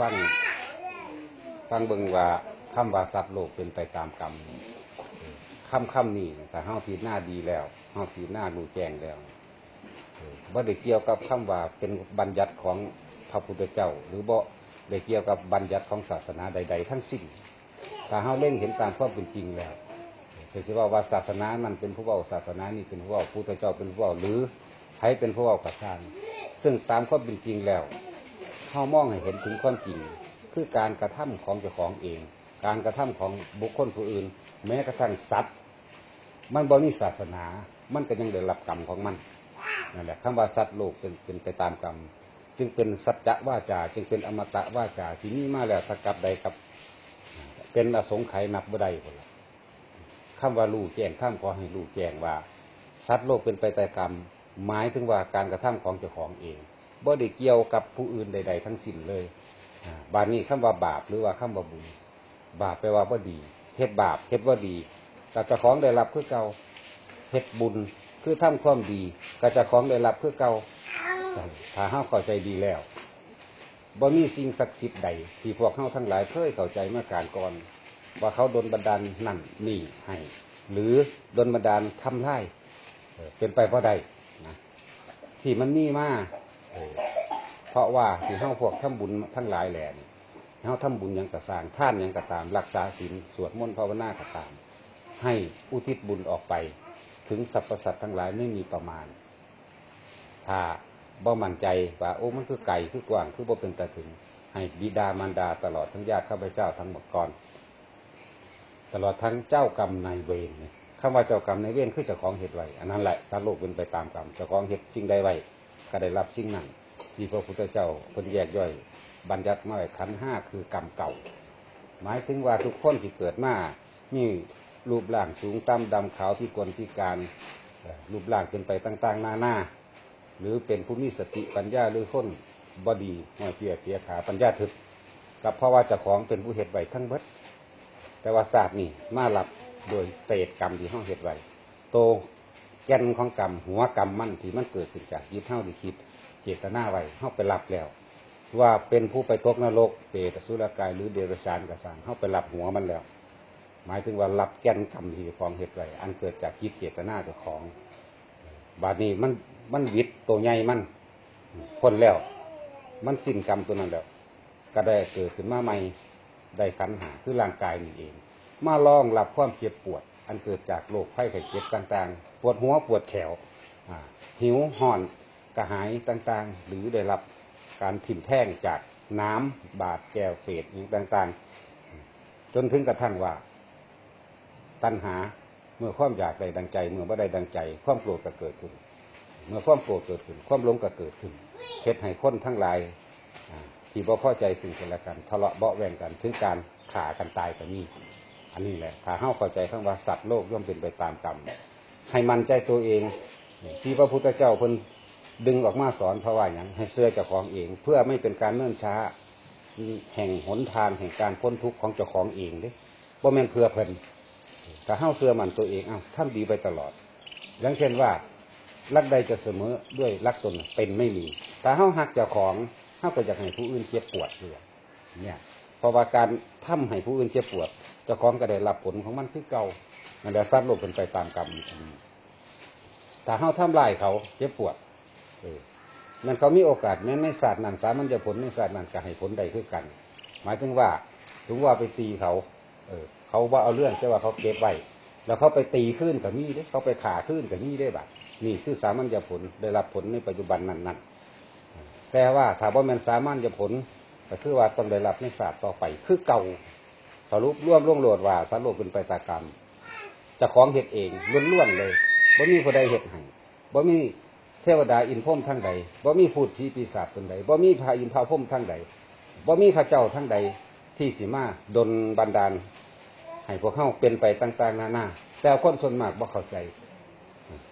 ฟังฟังเบิ่งว่าคำว่าสัตว์โลกเป็นไปตามกรรมคำคำนี้แต่เฮาผิดหน้าดีแล้วเฮาผิดหน้ารู้แจ้งแล้วเออบ่ได้เกี่ยวกับคำว่าเป็นบัญญัติของพระพุทธเจ้า หรือบ่ได้เกี่ยวกับบัญญัติของศาสนาใด ๆ ทั้งสิ้นถ้าเฮาเล่งเห็นตามความเป็นจริงแล้วคือสิว่าว่าศาสนามันเป็นผู้เว้าศาสนานี่เป็นผู้เว้าพุทธเจ้าเป็นผู้เว้าหรือใครเป็นผู้เว้ากระชางซึ่งตามความเป็นจริงแล้ว เฮามองให้เห็นถึงความจริง คือการกระทำของเจ้าของเอง การกระทำของบุคคลผู้อื่น แม้กระทั่งสัตว์มันบ่มีศาสนา มันก็ยังได้รับกรรมของมันนั่นแหละคำว่าสัตว์โลกเป็นเป็นไปตามกรรม จึงเป็นสัจจะว่าจาจึงเป็นอมตะว่าจาที่นี่มาแล้วสกับใดกับ เป็นอสงไขยนับบ่ได้คนละคำว่ารู้แจ้งข้ามขอให้รู้แจ้งว่า สัตว์โลกเป็นไปตามกรรม หมายถึงว่าการกระทำของเจ้าของเอง บ่ได้เกี่ยวกับผู้อื่นใด ๆ ทั้งสิ้นเลยอ่าบานี้คำว่าบาปหรือว่าคำว่าบุญ บาปแปลว่าบ่ดีเฮ็ดบาปเฮ็ดบ่ดีกับเจ้าของได้รับคือเก่าเฮ็ดบุญคือทำความดีกับเจ้าของได้รับคือเก่าถ้าเฮาเข้าใจดีแล้วบ่มีสิ่งศักดิ์สิทธิ์ใดที่พวกเฮาทั้งหลายเคยเข้าใจเมื่อการก่อน ว่าเขาโดนบันดาลนั่นนี่ให้ หรือโดนบันดาลทำไร่เป็นไปเพราะใดนะที่มันมีมา เพราะว่าที่เฮาพวกทำบุญทั้งหลายแหล่นี่เขาทำบุญยังกระสางท่านยังกระตาม รักษาศีลสวดมนต์ภาวนากระตาม ให้อุทิศบุญออกไป ถึงสรรพสัตว์ทั้งหลายไม่มีประมาณ ถ้าบ่มั่นใจว่าโอ้มันคือไก่คือกว่างคือบ่เป็นตาถึง ให้บิดามารดาตลอดทั้งญาติข้าพเจ้าทั้งหมดก่อน ตลอดทั้งเจ้ากรรมนายเวรเนี่ยคำว่าเจ้ากรรมนายเวรคือเจ้าของเหตุไว้อันนั้นแหละสารโลกเป็นไปตามกรรมเจ้าของเหตุสิ่งใดไว้ ก็ได้รับสิ่งนั้นที่พระพุทธเจ้าเพิ่นแยกย่อย บัญญัติมาไว้ขันห้าคือกรรมเก่า หมายถึงว่าทุกคนที่เกิดมามีรูปร่างสูงต่ำดำขาวที่กลที่การรูปร่างเป็นไปต่างๆหน้าหน้าหรือเป็นผู้มีสติปัญญาหรือคนบดีห้อยเพียเสียขาปัญญาถึกกับเพราะว่าเจ้าของเป็นผู้เหตุไว้ทั้งเบิด แต่ว่าศาสตร์นี่มาหลับโดยเศษกรรมที่ห้องเหตุไว้โต ก่นของกรรม หัวกรรมมั่นที่มันเกิดขึ้นจากยึดเท่าที่คิด เจตนาไว้เข้าไปรับแล้ว ว่าเป็นผู้ไปตกนรกเปรตสุรกายหรือเดรัจฉานกระสังเข้าไปรับหัวมันแล้ว หมายถึงว่ารับแก่นกรรมที่เจ้าของเหตุไว้อันเกิดจากคิดเจตนาเจ้าของ บาดนี้มันมันวิดตัวใหญ่มันพ้นแล้ว มันสิ้นกรรมตัวนั้นแล้ว ก็ได้เกิดขึ้นมาใหม่ได้ขันหาคือร่างกายนี่เอง มาลองรับความเจ็บปวด อันเกิดจากโรคไข้ไข้เจ็บต่างๆ ปวดหัวปวดแขวหิวห่อนกระหายต่างๆ หรือได้รับการถิ่มแท่งจากน้ำบาดแก้วเศษอย่างต่างๆ จนถึงกระทั่งว่า ตัณหาเมื่อความอยากใดดังใจ เมื่อบ่ได้ดังใจ ความโกรธก็เกิดขึ้น เมื่อความโกรธเกิดขึ้น ความหลงก็เกิดขึ้นเฮ็ดให้คนทั้งหลายที่บ่พอใจสิ่งกันและกันทะเลาะเบาะแวงกันถึงการฆ่ากันตายก็มี อันนี้แหละถ้าเฮาเข้าใจคำว่าสัตว์โลกย่อมเป็นไปตามกรรมให้มันใจตัวเอง ที่พระพุทธเจ้าเพิ่นดึงออกมาสอนเพราะว่าอย่างให้เสื้อเจ้าของเอง เพื่อไม่เป็นการเนื่นช้า แห่งหนทางแห่งการพ้นทุกข์ของเจ้าของเองเด้บ่แม่นเพื่อเพิ่นถ้าเฮ้าเสื้อมันตัวเองอ้าวทำดีไปตลอดอย่างเช่นว่ารักใดจะเสมอด้วยรักตนเป็นไม่มี แต่เฮ้าหักเจ้าของเฮ้าก็อยากให้ผู้อื่นเจ็บปวดด้วยเนี่ย เพราะว่าการทำให้ผู้อื่นเจ็บปวดเจ้าของก็ได้รับผลของมันคือเก่านั่นแหละสัตว์โลกเป็นไปตามกรรมอีกทีถ้าเฮาทำลายเขาเจ็บปวด เออนั่นเขามีโอกาสแม้ในศาสตร์นั้นสามัญญผลในศาสตร์นั้นก็ให้ผลใดคือกัน หมายถึงว่าถึงว่าไปตีเขา เออ เขาว่าเอาเรื่องแต่ว่าเขาเก็บไว้แล้วเขาไปตีขึ้นกับนี่ได้เขาไปขาขึ้นกับนี่ได้บัดนี่คือสามัญญผลได้รับผลในปัจจุบันนั้นนั้นๆแต่ว่าถ้าว่ามันสามัญญผล ก็คือว่าต้องได้รับในศาสตร์ต่อไป คือเก่าสรุปร่วมร่วงโหลดว่าสรโลกเป็นไปตากรรมจะของเห็ดเองล้วนๆเลยบ่มีผู้ใดเห็ดให้บ่มีเทวดาอินพ่มทั้งใดบ่มีพูดผีปีศาจคนใดบ่มีพระอินพระพรหมทั้งใดบ่มีพระเจ้าทั้งใดที่สิมาดนบันดาลให้พวกเข้าเป็นไปต่างๆนานาแต่คนส่วนมากบ่เข้าใจ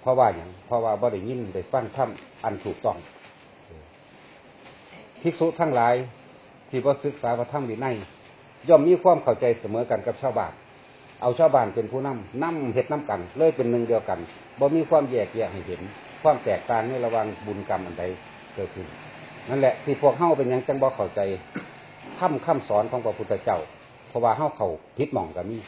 เพราะว่าอย่างเพราะว่าบ่ได้ยินได้ฟังธรรมอันถูกต้องภิกษุทั้งหลาย ที่บ่ศึกษาพระธรรมวินัยย่อมมีความเข้าใจเสมอกันกับชาวบ้าน เอาชาวบ้านเป็นผู้นำนำเฮ็ดนำกัน เลยเป็นหนึ่งเดียวกันบ่มีความแยกแยะให้เห็น ความแตกต่างในระว่างบุญกรรมอันใดเกิดขึ้นนั่นแหละที่พวกเฮาเป็นยังจังบ่เข้าใจคำคำสอนของพระพุทธเจ้า เพราะว่าเฮาเขาพิษหม่องก็มี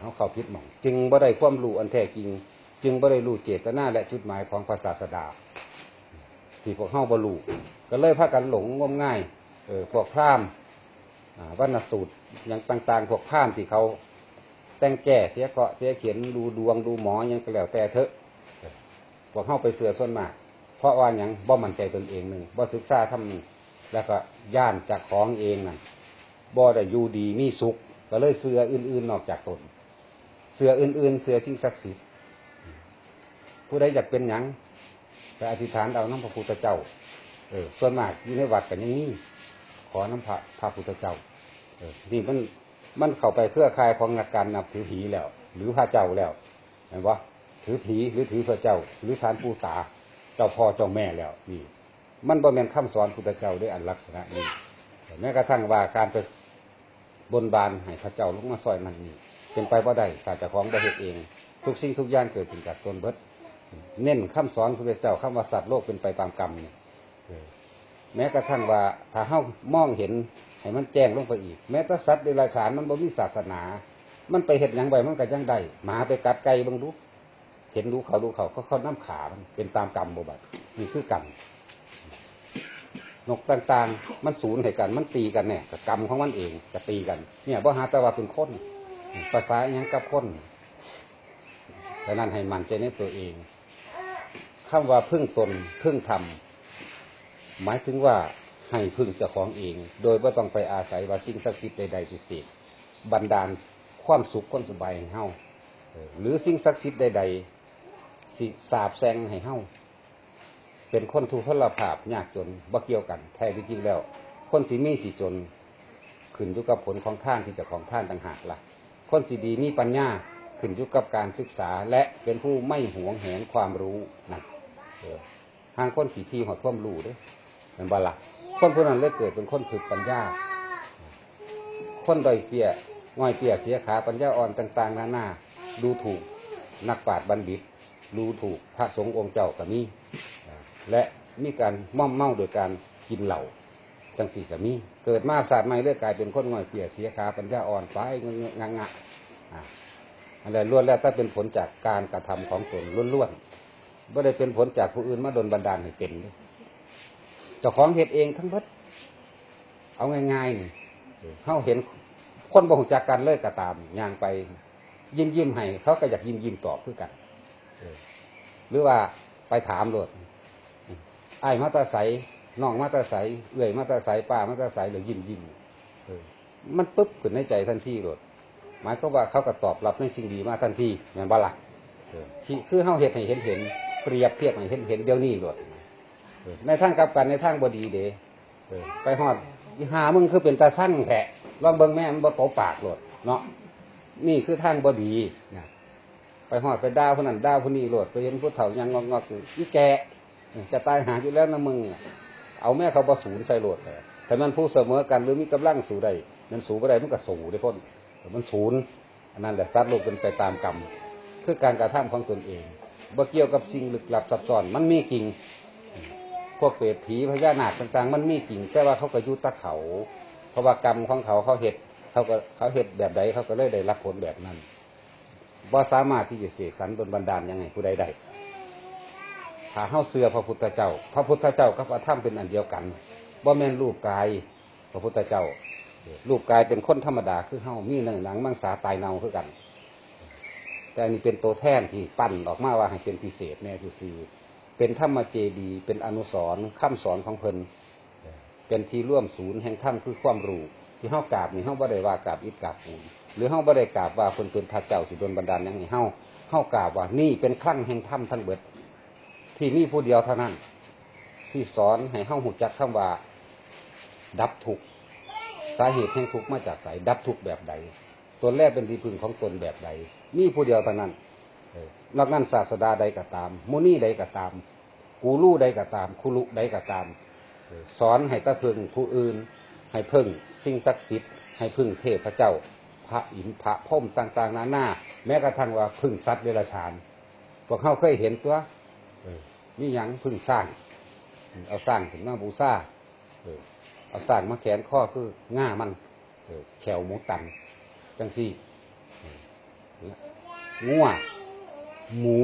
เฮาเขาพิษหม่อง จึงบ่ได้ความรู้อันแท้จริง จึงบ่ได้รู้เจตนาและจุดหมายของพระศาสดา ที่พวกเฮาบ่รู้ก็เลยพากันหลงงมง่าย เออพวกพราหมณ์วันสูตรอย่างต่าง ๆ พวกพราหมณ์ที่เขาแต่งแก่เสียเกาะเสียเขียนดูดวงดูหมอยังก็แล้วแต่เถอะพวกเฮาไปเสือส่วนมาก เพราะว่าหยังบ่มั่นใจตนเองหนึ่งบ่ศึกษาทำแล้วก็ย่านจากของเองนั่นบ่ได้อยู่ดีมีสุข ก็เลยเสืออื่น ๆ นอกจากตน เสืออื่น ๆ เสือสิ่งศักดิ์สิทธิ์ผู้ใดอยากเป็นหยังไปอธิษฐานเอาน้ำพระพุทธเจ้า เออ ส่วนมากอยู่ในวัดกันอย่างนี้ ขอน้ำพระพระพุทธเจ้าเออนี่มันมันเข้าไปเครือข่ายของการนับถือผีแล้ว หรือพระเจ้าแล้วเห็นปะถือผีหรือถือพระเจ้า หรือทานผู้ตา เจ้าพ่อเจ้าแม่แล้ว นี่ มันบ่แม่นคำสอนพุทธเจ้าด้วยอันลักษณะนี้แม้กระทั่งว่าการไปบนบานให้พระเจ้าลงมาซอยนั่นนี่เป็นไปบ่ได้ถ้าเจะของบ่เฮ็ดเอง ทุกสิ่งทุกอย่างเกิดขึ้นจากตนเบิดเน้นคำสอนพุทธเจ้าคำว่าสัตว์โลกเป็นไปตามกรรมนี่ แม้กระทั่งว่าถ้าเฮามองเห็นให้มันแจ้งลงไปอีก แม้แต่สัตว์เดรัจฉานมันบ่มีศาสนา มันไปเห็ดหยังไงมันก็ยังได้หมาไปกัดไก่บางดูเห็นดูเขาดูเขาเขาเขาน้ำขามันเป็นตามกรรมบบัดนี่คือกรรมนกต่างๆ มันสูญให้กัน มันตีกันเนี่ยกับกรรมของมันเองจะตีกัน เนี่ยบ่หาต่ว่าเป็นคนภาษาอหยังกับคนดังนั้นให้มันใจในตัวเองคำว่าพึ่งตนพึ่งธรรม หมายถึงว่าให้พึ่งเจ้าของเอง โดยไม่ต้องไปอาศัยว่าสิ่งศักดิ์สิทธิ์ใดๆพิเศษบันดาลความสุขความสบายให้เฮาหรือสิ่งศักดิ์สิทธิ์ใดๆสิสาบแซงให้เฮาเป็นคนทุกข์ทรภาพยากจนบ่เกี่ยวกัน แท้ที่จริงแล้ว คนสีมีสีจนขึ้นอยู่กับผลของท่านที่เจะของท่านต่างหากละ่ะ คนสีดีมีปัญญาขึ้นอยู่กับการศึกษาและเป็นผู้ไม่หวงแหนความรู้นะเออทางคนสีที่หอดความรู้ด้วย เป็นบาละคนผู้นั้นเลยเกิดเป็นคนถึกปัญญา คนดอยเตี้ยง่อยเตี้ยเสียขาปัญญาอ่อนต่าง ๆ นานาดูถูกนักปราชญ์บัณฑิต ดูถูกพระสงฆ์องค์เจ้าก็มีและมีการม่อมเมาโดยการกินเหล้าจังสี่ก็มีเกิดมาศาสตร์ใหม่เลือกกลายเป็นคนง่อยเตี้ยเสียขาปัญญาอ่อนไปเงงงงะอะไรล้วนแล้วถ้าเป็นผลจากการกระทำของตนล้วนๆไม่ได้เป็นผลจากผู้อื่นมาดนบันดาลให้เป็นเด้เจ้าของเห็ดเองทั้งหมดเอาง่ายๆนี่เขาเห็นคนบ่งจากกันเลยก็ตามย่างไป ยิ้มยิ้มให้ เขาก็อยากยิ้มยิ้มตอบคือกันหรือว่าไปถามโลดไอ้มาตาใสน้องมาตาใสเอื่อยมาตาใสป้ามาตาใสหรือยิ้มยิ้มมันปุ๊บขึ้นในใจทันทีโลดหมายก็ว่าเขาก็ตอบรับในสิ่งดีมาทันทีแม่นบ่ล่ะเออที่คือเฮาเห็ดให้เห็นเห็นเปรียบเทียบให้เห็นเห็นเดี๋ยวนี้โลด ในทางกลับกันในทางบดีเดเอไปหอดหามึงคือเป็นตาสั้นแผะลองเบิ่งแม่มันบ่โตปากโลดเนาะนี่คือทางบดีนะไปหอดไปดาวคนนั้นดาวคนนี้โลดไปเห็นผู้เฒ่ายังงอกๆอยู่อีแกจะตายหาอยู่แล้วนะมึงเอาแม่เขาบ่สูนใส่โลดเลยแต่มันผู้เสมอกันหรือมีกำลังสูได้มันสูบ่ได้มันก็สูได้พ้นมันศูนย์อันนั้นแหละสัตว์โลกเป็นไปตามกรรมคือการกระทำของตนเองบ่เกี่ยวกับสิ่งลึกลับซับซ้อนมันมีจริง พวกเปรตผีพญานาคต่างๆ มันมีจริงแต่ว่าเขาก็ยุตะเขา เพราะว่ากรรมของเขาเขาเห็ดเขาก็เขาเห็ดแบบใดเขาก็เลยได้รับผลแบบนั้นว่าสามารถที่จะเสกสรรบนบันดาลยังไงผู้ใดได้ถ้าเฮาเสือพระพุทธเจ้า พระพุทธเจ้ากับพระธรรมเป็นอันเดียวกันบ่แม่นรูปกาย พระพุทธเจ้ารูปกายเป็นคนธรรมดาคือเฮามีหนังหนังมังสาตายเนาคือกัน แต่อันนี้เป็นตัวแท่นที่ปั้นออกมาว่าให้เป็นพิเศษแน่คือซี เป็นธรรมเจดี เป็นอนุสรณ์คำสอนของเพิ่นเป็นที่ร่วมศูนย์แห่งธรรมคือความรู้ที่เฮากราบนี่เฮาบ่ได้ว่ากราบอิฐกราบปูนหรือเฮาบ่ได้กราบว่าเพิ่นเป็นพระเจ้าสิโดลบันดาลหยังให้เฮาเฮากราบว่านี่เป็นครั้งแห่งธรรมทั้งเบิด ที่มีผู้เดียวเท่านั้น ที่สอนให้เฮาหูจักคำว่า ดับทุกข์สาเหตุแห่งทุกข์มาจากไสดับทุกข์แบบใดตนแรกเป็นที่พึ่งของตนแบบใดมีผู้เดียวเท่านั้น นอกนั้นศาสดาใดก็ตามมุนีใดก็ตาม กูรูใดก็ตามคุลุใดก็ตาม สอนให้ตะพึงผู้อื่น ให้พึ่งสิ่งศักดิ์สิทธิ์ให้พึ่งเทพเจ้า พระอินทร์พระพรหมต่าง ๆ นานาแม้กระทั่งว่าพึ่งสัตว์เดรัจฉานพวกเขาเคยเห็นตัวนี่ยังพึ่งสร้าง เอาสร้างถึงมาบูชาเอาสร้างมาแขนข้อคือง่ามันแขวหมูตันจังซี่งัว หมู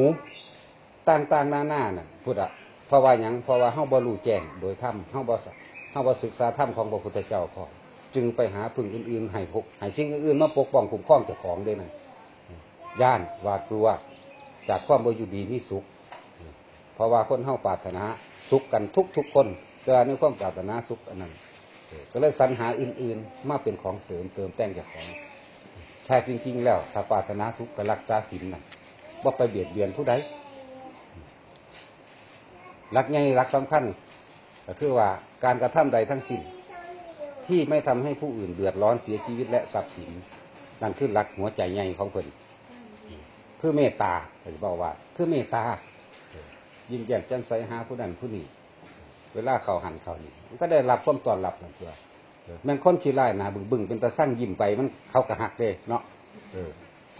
ต่างๆหน้าหน้าน่ะพุทธะเพราะว่าหยังเพราะว่าเฮาบ่รู้แจ้งโดยธรรมเฮาบ่เฮาบ่ศึกษาธรรมของพระพุทธเจ้าพอจึงไปหาพึ่งอื่นๆให้พกให้สิ่งอื่นๆมาปกป้องคุ้มครองเจ้าของด้วยนั่นย่านหวาดกลัวจากความบ่อยู่ดีมีสุข เพราะว่าคนเฮาปรารถนาสุขกันทุกทุกคนแต่ในความปรารถนาสุขอันนั้นก็เลยสรรหาอื่นๆ มาเป็นของเสริมเติมแต่งเจ้าของแท้จริงๆ แล้วถ้าปรารถนาสุขก็รักษาศีลน่ะ บ่ไปเบียดเบียนผู้ใดรักใหญ่รักสำคัญก็คือว่าการกระทำใดทั้งสิ้น ที่ไม่ทำให้ผู้อื่นเดือดร้อนเสียชีวิตและทรัพย์สินนั่นคือหลักหัวใจใหญ่ของเพิ่นคือเมตตาเพิ่นบอกว่า คือเมตตา ยิ่งแย้มแจ่มใสหาผู้นั้นผู้นี้เวลาเขาหันเขานี่มันก็ได้รับความตอนรับนั่นตัวเออแม่งคนขี้ไล่นาบึงบึงเป็นตาสั่งยิ้มไปมันเขากระหักเลยเนาะ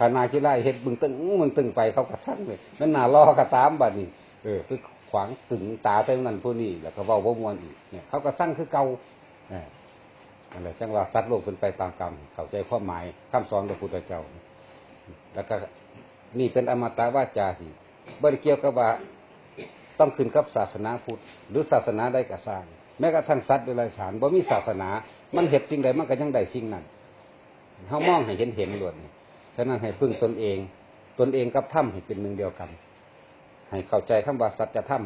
เออถ้าหนาขี้ไล่เฮ็ดบึงตึงมึงตึงไปเขากระสั่งเลยมันหนาล้อกระตามบัดนี้เออไปขวางตึงตาเท่านั้นผู้นี้แล้วก็เว้าบ่มวนอีกเนี่ยเขากระสั่งคือเก่าออนั่นแหละจังว่าสัตว์โลกเป็นไปตามกรรมเข้าใจความหมายคำสอนของพระพุทธเจ้า แล้วก็นี่เป็นอมตะวาจาสิบ่ได้เกี่ยวกับว่าต้องขึ้นกับศาสนาพุทธหรือศาสนาใดก็สร้างแม้กระทั่งสัตว์เดรัจฉานบ่มีศาสนา มันเห็ดสิ่งใดมันก็ยังได้สิ่งนั้นเฮามองให้เห็นเห็นล้วนนี่ ฉะนั้นให้พึ่งตนเอง ตนเองกับถ้ำให้เป็นหนึ่งเดียวกัน ให้เข้าใจคำว่าสัจธรรม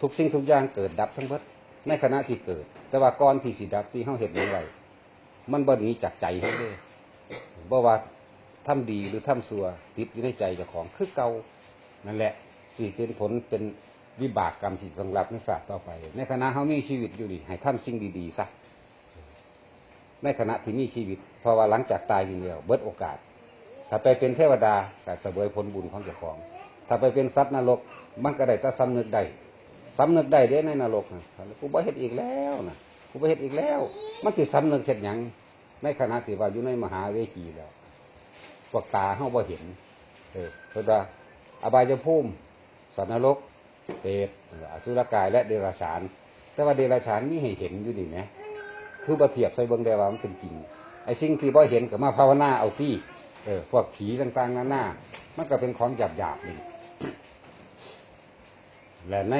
ทุกสิ่งทุกอย่างเกิดดับทั้งหมดในขณะที่เกิด แต่ว่าก่อนที่สิดับที่เฮาเห็นอย่างไรมันบ่หนีจากใจเฮาเลยบ่ว่าทำดีหรือทำชั่วติดอยู่ในใจเจ้าของคือเก่านั่นแหละสี่เป็นผลเป็นวิบากกรรมที่ต้องรับในศาสตร์ต่อไป ในขณะเขามีชีวิตอยู่นี่ให้ทำสิ่งดีๆซะ ในขณะที่มีชีวิต เพราะว่าหลังจากตายอย่างเดียวเบิดโอกาส ถ้าไปเป็นเทวดาก็เสวยผลบุญของเจ้าของ ถ้าไปเป็นสัตว์นรก มันก็ได้แต่สำนึกได้สำนึกได้เด้ในนรกนะกูบ่เฮ็ดอีกแล้วนะกูบ่เฮ็ดอีกแล้ว มันสิสำนึกเฮ็ดหยังในขณะที่ว่าอยู่ในมหาเวทีแล้วพวกตาเฮาบ่เห็น เออเพราะว่าอบายภูมิสัตว์นรกเปรตอสุรกายและเดรัจฉาน แต่ว่าเดรัจฉานมีให้เห็นอยู่นี่ไหม คือประเทียบใส่เบิ้งได้ว่ามันเป็นจริงไอ้สิ่งที่บ่เห็นก็มาภาวนาเอาที่เออพวกผีต่างๆนานามันก็เป็นของหยาบๆนี่และใน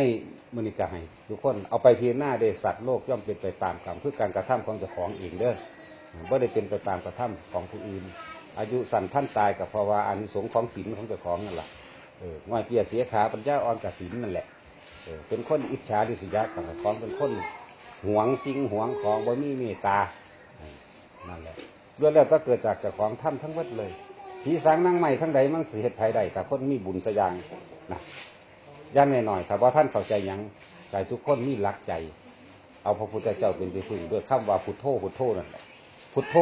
มนิกาให้ทุกคนเอาไปเพียรหน้าได้สัตว์โลกย่อมเป็นไปตามกรรมคือการกระทำของเจ้าของเองเด้อไม่ได้เป็นไปตามกระทำของผู้อื่น อายุสั้นท่านตายกับภาวะอานิสงส์ของศีลของเจ้าของนั่นแหละเออง่อยเปียเสียขาปัญญาอ่อนกับศีลนั่นแหละเออเป็นคนอิจฉาดิสยากับของเป็นคน หวงสิ่งหวงของบ่มีเมตตานั่นแหละด้วยแล้วก็เกิดจากเจ้าของถ้ำทั้งหมดเลยผีสางนั่งใหม่ทั้งใดมันสิเหตุภัยใดแต่คนมีบุญสยางนะย่างหน่อยๆถ้าว่าท่านเข้าใจยังใจทุกคนมีหลักใจ เอาพระพุทธเจ้าเป็นที่พึ่งด้วยคำว่าพุทโธพุทโธนั่นแหละพุทโธ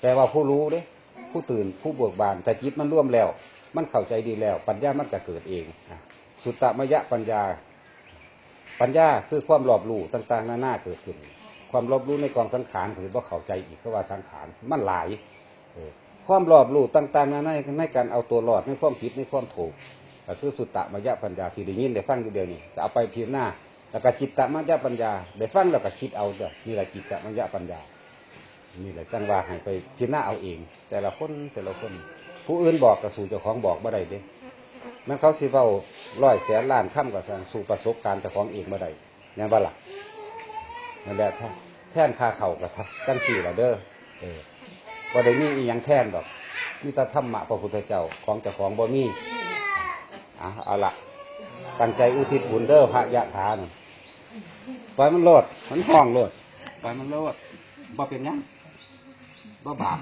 แปลว่าผู้รู้เด้ผู้ตื่นผู้เบิกบานแต่จิตมันร่วมแล้ว มันเข้าใจดีแล้ว ปัญญามันจะเกิดเองสุตตมยะปัญญา ปัญญาคือความรอบรู้ต่างๆนานาเกิดขึ้น ความรอบรู้ในกองสังขารคือว่าเข้าใจอีกเพราะว่าสังขารมันหลายความรอบรู้ต่างๆนานาในการเอาตัวรอดในความผิดในความถูกก็คือสุตตมยะปัญญาที่ได้ยินได้ฟังอยู่เดียวนี้จะเอาไปพิจารณาแล้วก็จิตตมยะปัญญาได้ฟังแล้วก็คิดเอาเด้อนี่แหละจิตตมยะปัญญานี่แหละจังว่าให้ไปพิจารณาเอาเอง แต่ละคนแต่ละคน ผู้อื่นบอกกับสู่เจ้าของบอกบ่ได้เด้มันเขาสิเว้า ร้อยแสนล้านค่ำกับสั่งสู่ประสบการณ์เจ้าของเองบ่ได้ยังบ่ล่ะนั่นแหละท่แท่นคาเข่ากับจังสี่ละเด้อเออบ่ได้มีอีหยังแท่นดอกมีแต่ธรรมะพระพุทธเจ้าของเจ้าของบ่มีอะเอาละตั้งใจอุทิศบุญเด้อพระยะถานะปล่อยมันโลด มันห้องโลดปล่อยมันโลดบ่เป็นยังบ่บาป